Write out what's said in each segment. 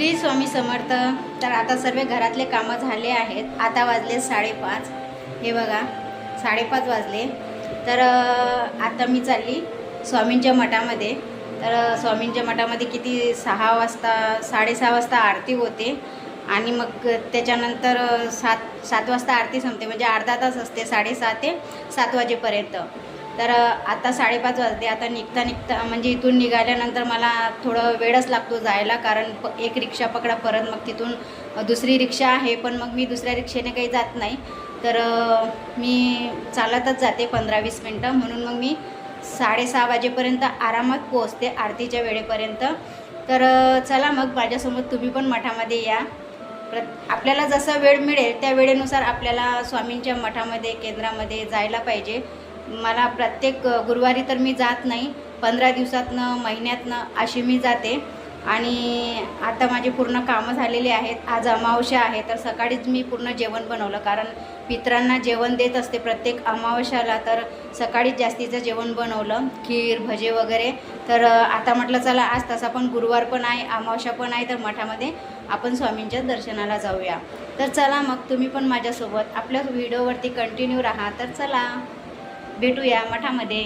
समर्थ. तर आता सर्व घरातले कामं झाले आहेत. आता वाजले साडेपाच. हे बघा साडेपाच वाजले. तर आता मी चालली स्वामींच्या मठामध्ये. तर स्वामींच्या मठामध्ये किती सहा वाजता साडेसहा वाजता आरती होते. आणि मग त्याच्यानंतर सात सात वाजता आरती संपते. म्हणजे अर्धा तास असते साडेसहा ते सात वाजेपर्यंत. तर आता साडेपाच वाजले आता निघता निघता म्हणजे इथून निघाल्यानंतर मला थोडं वेळच लागतो जायला कारण प एक रिक्षा पकडा परत मग तिथून दुसरी रिक्षा आहे पण मग मी दुसऱ्या रिक्षेने काही जात नाही. तर मी चालतच जाते पंधरा वीस मिनटं म्हणून मग मी साडेसहा वाजेपर्यंत आरामात पोहोचते आरतीच्या वेळेपर्यंत. तर चला मग माझ्यासोबत तुम्ही पण मठामध्ये या. प्र आपल्याला जसा वेळ मिळेल त्या वेळेनुसार आपल्याला स्वामींच्या मठामध्ये केंद्रामध्ये जायला पाहिजे. मला प्रत्येक गुरुवारी तर मी जात नाही. पंधरा दिवसातनं महिन्यातनं अशी मी जाते. आणि आता माझे पूर्ण कामं झालेली आहेत. आज अमावस्या आहे तर सकाळीच मी पूर्ण जेवण बनवलं. कारण पित्रांना जेवण देत असते प्रत्येक अमावस्याला तर सकाळीच जास्तीचं जेवण बनवलं. खीर भजे वगैरे. तर आता म्हटलं चला आज तसा पण गुरुवार पण आहे अमावस्या पण आहे तर मठामध्ये आपण स्वामींच्या दर्शनाला जाऊया. तर चला मग तुम्ही पण माझ्यासोबत आपल्या व्हिडिओवरती कंटिन्यू राहा. तर चला. भेटूया मठामध्ये.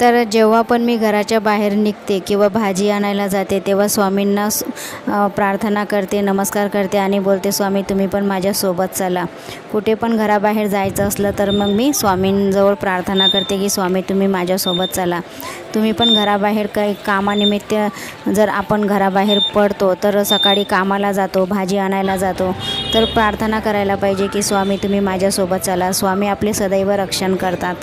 तर जेव्हा पण मी घराच्या बाहेर निघते किंवा भाजी आणायला जाते तेव्हा स्वामींना प्रार्थना करते नमस्कार करते आणि बोलते स्वामी तुम्ही पण माझ्यासोबत चला. कुठे पण घराबाहेर जायचं असलं तर मग मी स्वामींजवळ प्रार्थना करते की स्वामी तुम्ही माझ्यासोबत चला. तुम्ही पण घराबाहेर काही कामानिमित्त जर आपण घराबाहेर पडतो तर सकाळी कामाला जातो भाजी आणायला जातो. तर प्रार्थना करायला पाहिजे की स्वामी तुम्ही माझ्यासोबत चला. स्वामी आपले सदैव रक्षण करतात.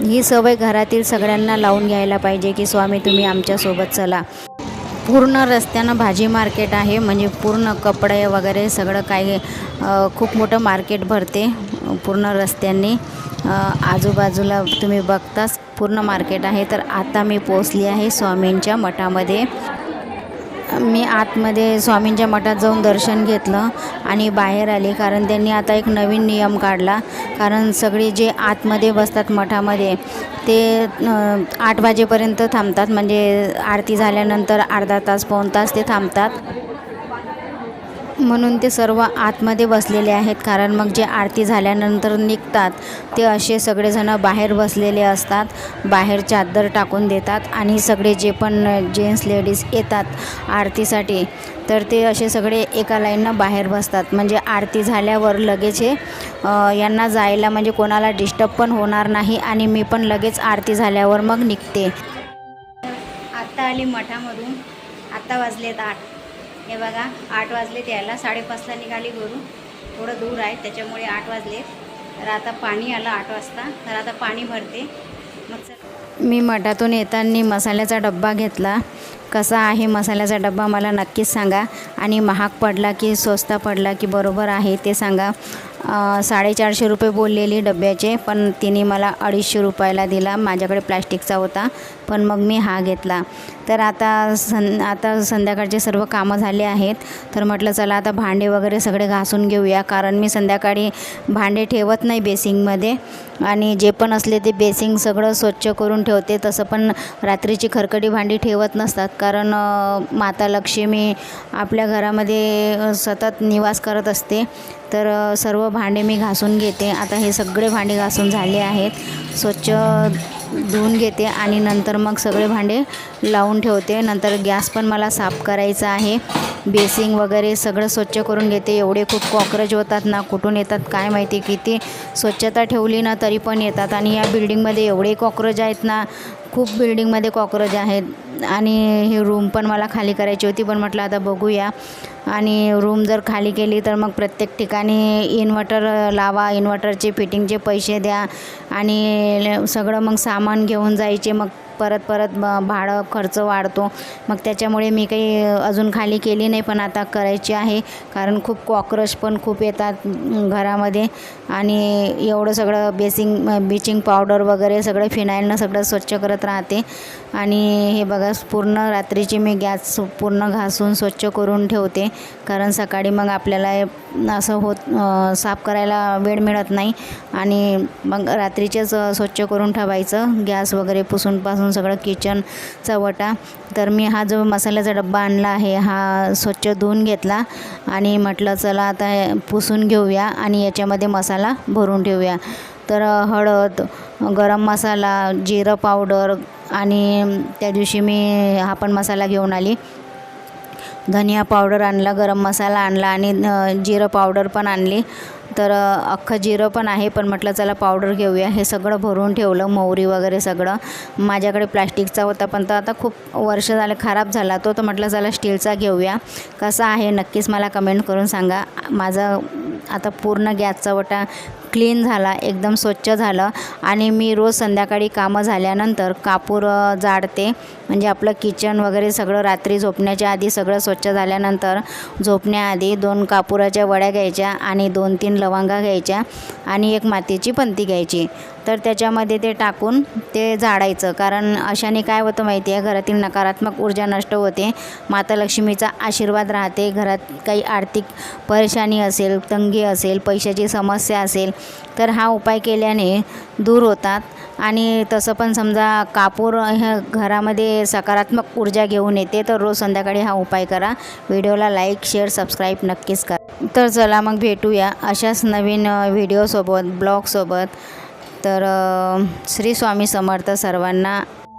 ही सवय घरातील सगळ्यांना लावून घ्यायला पाहिजे की स्वामी तुम्ही आमच्यासोबत चला. पूर्ण रस्त्यानं भाजी मार्केट आहे म्हणजे पूर्ण कपडे वगैरे सगळं काही खूप मोठं मार्केट भरते पूर्ण रस्त्यांनी. आजूबाजूला तुम्ही बघताच पूर्ण मार्केट आहे. तर आता मी पोचली आहे स्वामींच्या मठामध्ये. मी आतमध्ये स्वामींच्या मठात जाऊन दर्शन घेतलं आणि बाहेर आले कारण त्यांनी आता एक नवीन नियम काढला. कारण सगळे जे आतमध्ये बसतात मठामध्ये ते आठ वाजेपर्यंत थांबतात. म्हणजे आरती झाल्यानंतर अर्धा तास पाऊन तास ते थांबतात. म्हणून ते सर्व आतमध्ये बसलेले आहेत. कारण मग जे आरती झाल्यानंतर निघतात ते असे सगळेजणं बाहेर बसलेले असतात. बाहेर चादर टाकून देतात आणि सगळे जे पण जेंट्स लेडीज येतात आरतीसाठी तर ते असे सगळे एका लाईननं बाहेर बसतात. म्हणजे आरती झाल्यावर लगेच हे यांना जायला म्हणजे कोणाला डिस्टर्ब पण होणार नाही आणि मी पण लगेच आरती झाल्यावर मग निघते. आत्ता आली मठामधून. आत्ता वाजलेत आठ. हे बघा आठ वाजलेत यायला. साडेपाचला निघाली घरून. थोडं दूर आहे त्याच्यामुळे आठ वाजले. तर आता पाणी आलं आठ वाजता. तर आता पाणी भरते. मग मी मठातून येताना मसाल्याचा डब्बा घेतला. कसा आहे मसाल्याचा डब्बा मला नक्कीच सांगा. आणि महाग पडला की स्वस्त पडला की बरोबर आहे ते सांगा. साडेचारशे रुपये बोललेली डब्याचे पण तिने मला अडीचशे रुपयाला दिला. माझ्याकडे प्लॅस्टिकचा होता पण मग मी हा घेतला. तर आता सं आता संध्याकाळचे सर्व कामं झाले आहेत. तर म्हटलं चला आता भांडे वगैरे सगळे घासून घेऊया. कारण मी संध्याकाळी भांडे ठेवत नाही बेसिंगमध्ये. आणि जे पण असले ते बेसिंग सगळं स्वच्छ करून ठेवते. तसं पण रात्रीची खरकडी भांडी ठेवत नसतात. कारण माता लक्ष्मी आपल्या घरामध्ये सतत निवास करत असते. तर सर्व भांडे मी घासून घेते. आता हे सगळे भांडे घासून झाले आहेत. स्वच्छ धुवून घेते आणि नंतर मग सगळे भांडे लावून ठेवते. नंतर गॅस पण मला साफ करायचा आहे. बेसिंग वगैरे सगळं स्वच्छ करून घेते. एवढे खूप कॉक्रोच होतात ना कुठून येतात काय माहिती. किती स्वच्छता ठेवली ना तरी पण येतात. आणि या बिल्डिंगमध्ये एवढे कॉक्रोच आहेत ना खूप बिल्डिंगमध्ये कॉक्रोच आहेत. आणि हे रूम पण मला खाली करायची होती पण म्हटलं आता बघूया. आणि रूम जर खाली केली तर मग प्रत्येक ठिकाणी इन्व्हर्टर लावा इन्व्हर्टरचे फिटिंगचे पैसे द्या आणि सगळं मग सामान घेऊन जायचे मग परत परत भाडं खर्च वाढतो. मग त्याच्यामुळे मी काही अजून खाली केली नाही पण आता करायची आहे. कारण खूप कॉक्रोच पण खूप येतात घरामध्ये. आणि एवढं सगळं बेसिंग ब्लिचिंग पावडर वगैरे सगळं फिनाईलनं सगळं स्वच्छ करत राहते. आणि हे बघा पूर्ण रात्रीची मी गॅस पूर्ण घासून स्वच्छ करून ठेवते. कारण सकाळी मग आपल्याला असं होत साफ करायला वेळ मिळत नाही. आणि मग रात्रीचेच स्वच्छ करून ठेवायचं. गॅस वगैरे पुसून पासून पुसून सगळं किचनचा वटा. तर मी हा जो मसाल्याचा डब्बा आणला आहे हा स्वच्छ धुवून घेतला आणि म्हटलं चला आता पुसून घेऊया आणि याच्यामध्ये मसाला भरून ठेवूया. तर हळद गरम मसाला जिरं पावडर आणि त्या दिवशी मी हा पण मसाला घेऊन आली. धनिया पावडर आणला गरम मसाला आणला आणि जिरं पावडर पण आणली. तर अख्खं जिरं पण आहे पण म्हटलं चला पावडर घेऊया. हे सगळं भरून ठेवलं मोहरी वगैरे सगळं. माझ्याकडे प्लॅस्टिकचा होता पण तो आता खूप वर्ष झाले खराब झाला. तो तर म्हटलं चला स्टीलचा घेऊया. कसा आहे नक्कीच मला कमेंट करून सांगा. माझा आता पूर्ण गॅसचा वटा क्लीन झाला एकदम स्वच्छ झालं आणि मी रोज संध्याकाळी कामं झाल्यानंतर कापूर जाडते. जाळते म्हणजे आपलं किचन वगैरे सगळं रात्री झोपण्याच्या आधी सगळं स्वच्छ झाल्यानंतर झोपण्याआधी दोन कापुराच्या वड्या घ्यायच्या आणि दोन तीन लवंगा घ्यायच्या आणि एक मातीची पंती घ्यायची. तर त्याच्यामध्ये ते टाकून ते झाडायचं. कारण अशाने काय होतं माहिती आहे घरातील नकारात्मक ऊर्जा नष्ट होते. माता लक्ष्मीचा आशीर्वाद राहते. घरात काही आर्थिक परेशानी असेल तंगी असेल पैशाची समस्या असेल तर हा उपाय केल्याने दूर होतात. आणि तसं पण समजा कापूर ह्या घरामध्ये सकारात्मक ऊर्जा घेऊन येते तर रोज संध्याकाळी हा उपाय करा. व्हिडिओला लाईक शेअर सबस्क्राईब नक्कीच करा. तर चला मग भेटूया अशाच नवीन व्हिडिओसोबत ब्लॉगसोबत. तर श्री स्वामी समर्थ सर्वांना